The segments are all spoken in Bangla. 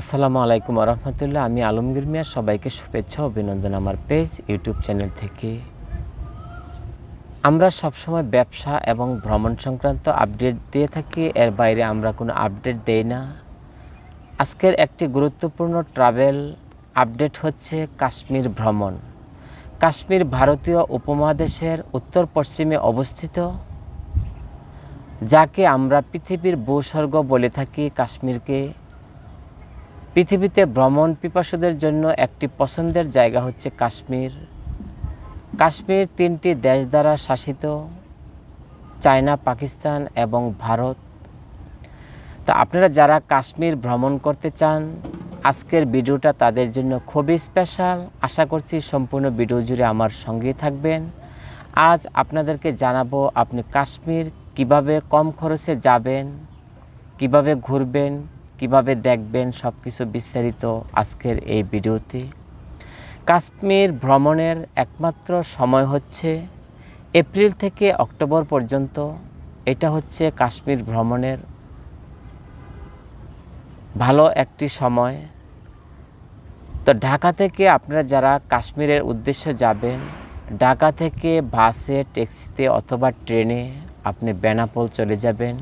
আসসালামু আলাইকুম রহমতুল্লাহ। আমি আলমগীর মিয়া, সবাইকে শুভেচ্ছা, অভিনন্দন আমার পেজ, ইউটিউব চ্যানেল থেকে। আমরা সবসময় ব্যবসা এবং ভ্রমণ সংক্রান্ত আপডেট দিয়ে থাকি, এর বাইরে আমরা কোনো আপডেট দেই না। আজকের একটি গুরুত্বপূর্ণ ট্রাভেল আপডেট হচ্ছে কাশ্মীর ভ্রমণ। কাশ্মীর ভারতীয় উপমহাদেশের উত্তর পশ্চিমে অবস্থিত, যাকে আমরা পৃথিবীর ভূস্বর্গ বলে থাকি কাশ্মীরকে। পৃথিবীতে ভ্রমণ পিপাসুদের জন্য একটি পছন্দের জায়গা হচ্ছে কাশ্মীর। কাশ্মীর তিনটি দেশ দ্বারা শাসিত, চায়না, পাকিস্তান এবং ভারত। তো আপনারা যারা কাশ্মীর ভ্রমণ করতে চান, আজকের ভিডিওটা তাদের জন্য খুবই স্পেশাল। আশা করছি সম্পূর্ণ ভিডিও জুড়ে আমার সঙ্গেই থাকবেন। আজ আপনাদেরকে জানাব আপনি কাশ্মীর কীভাবে কম খরচে যাবেন, কীভাবে ঘুরবেন কীভাবে দেখবেন সব কিছু বিস্তারিত আজকের এই ভিডিওতে? কাশ্মীর ভ্রমণের একমাত্র সময় হচ্ছে এপ্রিল থেকে অক্টোবর পর্যন্ত। এটা হচ্ছে কাশ্মীর ভ্রমণের ভালো একটি সময়। তো ঢাকা থেকে আপনারা যারা কাশ্মীরের উদ্দেশ্যে যাবেন, ঢাকা থেকে বাসে, ট্যাক্সিতে অথবা ট্রেনে আপনি বেনাপোল চলে যাবেন,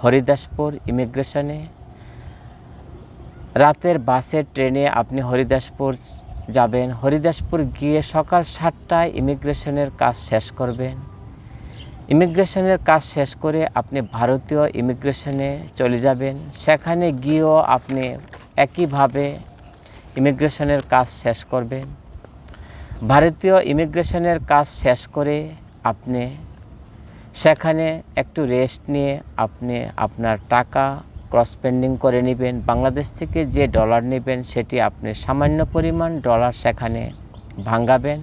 হরিদাসপুর ইমিগ্রেশনে। রাতের বাসে, ট্রেনে আপনি হরিদাসপুর যাবেন। হরিদাসপুর গিয়ে সকাল সাতটায় ইমিগ্রেশনের কাজ শেষ করবেন। ইমিগ্রেশনের কাজ শেষ করে আপনি ভারতীয় ইমিগ্রেশনে চলে যাবেন। সেখানে গিয়েও আপনি একইভাবে ইমিগ্রেশনের কাজ শেষ করবেন। ভারতীয় ইমিগ্রেশনের কাজ শেষ করে আপনি সেখানে একটু রেস্ট নিয়ে আপনি আপনার টাকা ক্রস পেন্ডিং করে নেবেন। বাংলাদেশ থেকে যে ডলার নেবেন, সেটি আপনি সামান্য পরিমাণ ডলার সেখানে ভাঙ্গাবেন।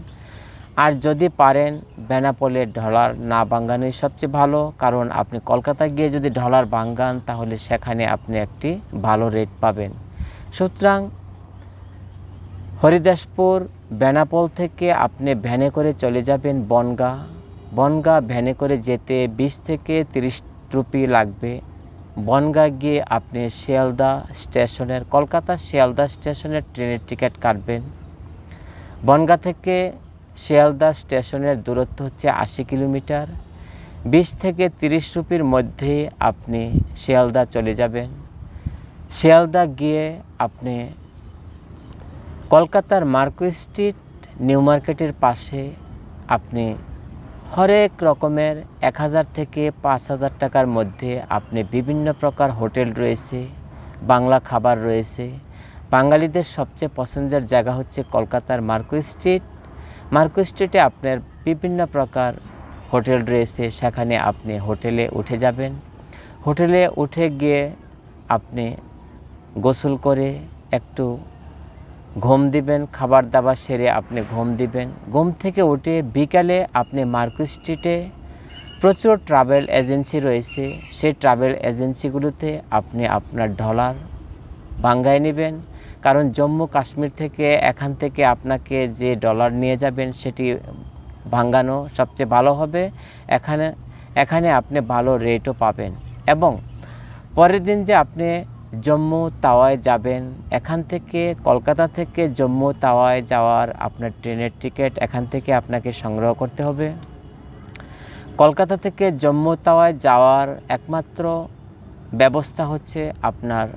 আর যদি পারেন, বেনাপোলের ডলার না ভাঙ্গানোই সবচেয়ে ভালো, কারণ আপনি কলকাতা গিয়ে যদি ডলার ভাঙ্গান, তাহলে সেখানে আপনি একটি ভালো রেট পাবেন। সুতরাং হরিদাসপুর, বেনাপোল থেকে আপনি ভ্যানে করে চলে যাবেন বনগা। বনগা ভ্যানে করে যেতে বিশ থেকে তিরিশ রুপি লাগবে। বনগা গিয়ে আপনি শিয়ালদা স্টেশনের, কলকাতা শিয়ালদা স্টেশনের ট্রেনের টিকিট কাটবেন। বনগা থেকে শিয়ালদা স্টেশনের দূরত্ব হচ্ছে আশি কিলোমিটার। বিশ থেকে তিরিশ রুপির মধ্যে আপনি শিয়ালদা চলে যাবেন। শিয়ালদা গিয়ে আপনি কলকাতার মার্কো স্ট্রিট, নিউ মার্কেটের পাশে আপনি হরেক রকমের এক হাজার থেকে পাঁচ হাজার টাকার মধ্যে আপনি বিভিন্ন প্রকার হোটেল রয়েছে, বাংলা খাবার রয়েছে। বাঙালিদের সবচেয়ে পছন্দের জায়গা হচ্ছে কলকাতার মার্কো স্ট্রিট। মার্কো স্ট্রিটে আপনার বিভিন্ন প্রকার হোটেল রয়েছে, সেখানে আপনি হোটেলে উঠে যাবেন। হোটেলে উঠে গিয়ে আপনি গোসল করে একটু ঘুম দিবেন, খাবার দাবার সেরে আপনি ঘুম দিবেন। ঘুম থেকে উঠে বিকালে আপনি মার্কো স্ট্রিটে প্রচুর ট্রাভেল এজেন্সি রয়েছে। সেই ট্রাভেল এজেন্সিগুলোতে আপনি আপনার ডলার ভাঙ্গায় নেবেন। কারণ জম্মু কাশ্মীর থেকে এখান থেকে আপনাকে যে ডলার নিয়ে যাবেন সেটি ভাঙ্গানো সবচেয়ে ভালো হবে। এখানে এখানে আপনি ভালো রেটও পাবেন। এবং পরের দিন যে আপনি জম্মু তাওয়ায় যাবেন, এখান থেকে কলকাতা থেকে জম্মু তাওয়ায় যাওয়ার আপনার ট্রেনের টিকিট এখান থেকে আপনাকে সংগ্রহ করতে হবে। কলকাতা থেকে জম্মু তাওয়ায় যাওয়ার একমাত্র ব্যবস্থা হচ্ছে আপনার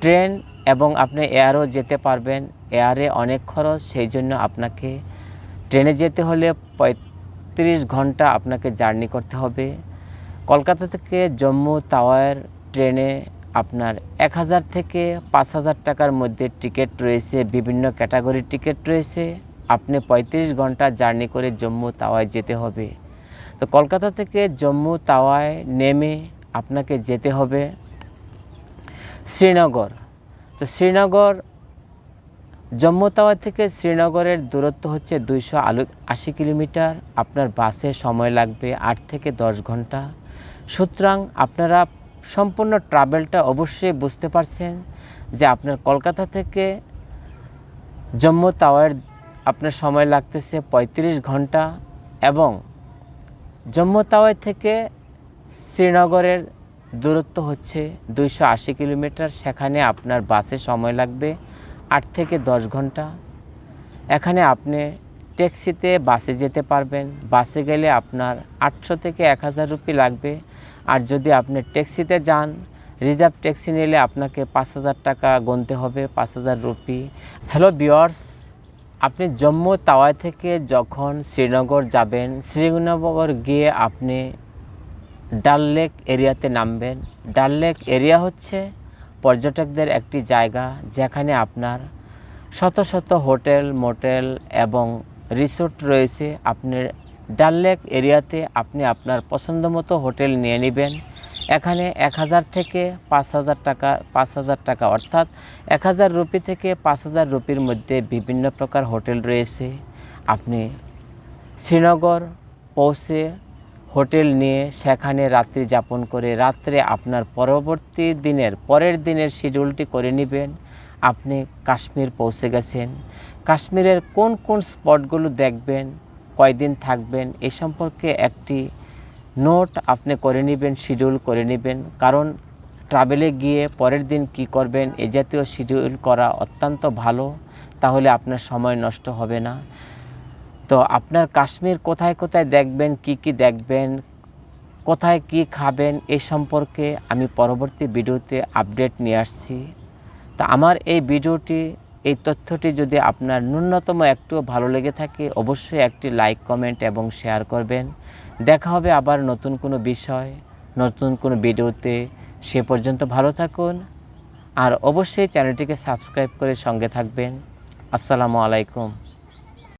ট্রেন এবং আপনি এয়ারও যেতে পারবেন। এয়ারে অনেক খরচ, সেই জন্য আপনাকে ট্রেনে যেতে হলে পঁয়ত্রিশ ঘণ্টা আপনাকে জার্নি করতে হবে। কলকাতা থেকে জম্মু তাওয়ার ট্রেনে আপনার এক হাজার থেকে পাঁচ হাজার টাকার মধ্যে টিকিট রয়েছে, বিভিন্ন ক্যাটাগরির টিকিট রয়েছে। আপনি পঁয়ত্রিশ ঘণ্টা জার্নি করে জম্মু তাওয়ায় যেতে হবে। তো কলকাতা থেকে জম্মু তাওয়ায় নেমে আপনাকে যেতে হবে শ্রীনগর। তো শ্রীনগর, জম্মু তাওয়া থেকে শ্রীনগরের দূরত্ব হচ্ছে দুইশো আলু আশি কিলোমিটার। আপনার বাসে সময় লাগবে আট থেকে দশ ঘণ্টা। সুতরাং আপনারা সম্পূর্ণ ট্রাভেলটা অবশ্যই বুঝতে পারছেন যে আপনার কলকাতা থেকে জম্মু তাওয়ার আপনার সময় লাগতেছে ৩৫ ঘণ্টা এবং জম্মু তাওয়াই থেকে শ্রীনগরের দূরত্ব হচ্ছে দুইশো আশি কিলোমিটার। সেখানে আপনার বাসে সময় লাগবে আট থেকে দশ ঘণ্টা। এখানে আপনি ট্যাক্সিতে বাসে যেতে পারবেন। বাসে গেলে আপনার আটশো থেকে এক হাজার রুপি লাগবে। আর যদি আপনি ট্যাক্সিতে যান, রিজার্ভ ট্যাক্সি নিলে আপনাকে পাঁচ হাজার টাকা গুনতে হবে, পাঁচ হাজার রুপি। হ্যালো বিয়ার্স আপনি জম্মু তাওয়াই থেকে যখন শ্রীনগর যাবেন, শ্রীনগর গিয়ে আপনি ডাল লেক এরিয়াতে নামবেন। ডাল লেক এরিয়া হচ্ছে পর্যটকদের একটি জায়গা, যেখানে আপনার শত শত হোটেল, মোটেল এবং রিসোর্ট রয়েছে আপনি ডাল লেক এরিয়াতে আপনি আপনার পছন্দ মতো হোটেল নিয়ে নেবেন। এখানে এক হাজার থেকে পাঁচ হাজার টাকা, পাঁচ হাজার টাকা অর্থাৎ এক হাজার রুপি থেকে পাঁচ হাজার রুপির মধ্যে বিভিন্ন প্রকার হোটেল রয়েছে। আপনি শ্রীনগর পৌঁছে হোটেল নিয়ে সেখানে রাত্রি যাপন করে রাত্রে আপনার পরবর্তী দিনের, পরের দিনের শিডিউলটি করে নেবেন। আপনি কাশ্মীর পৌঁছে গেছেন। কাশ্মীরের কোন কোন স্পটগুলো দেখবেন, কয়দিন থাকবেন, এ সম্পর্কে একটি নোট আপনি করে নেবেন শিডিউল করে নেবেন। কারণ ট্রাভেলে গিয়ে পরের দিন কি করবেন, এ জাতীয় শিডিউল করা অত্যন্ত ভালো, তাহলে আপনার সময় নষ্ট হবে না। তো আপনার কাশ্মীর কোথায় কোথায় দেখবেন, কি কি দেখবেন, কোথায় কি খাবেন এই সম্পর্কে আমি পরবর্তী ভিডিওতে আপডেট নিয়ে আসছি। তো আমার এই ভিডিওটি, এই তথ্যটি যদি আপনার ন্যূনতম একটু ভালো লেগে থাকে, অবশ্যই একটি লাইক কমেন্ট এবং শেয়ার করবেন। দেখা হবে আবার নতুন কোনো বিষয়, নতুন কোনো ভিডিওতে। সে পর্যন্ত ভালো থাকুন আর অবশ্যই চ্যানেলটিকে সাবস্ক্রাইব করে সঙ্গে থাকবেন। আসসালামু আলাইকুম।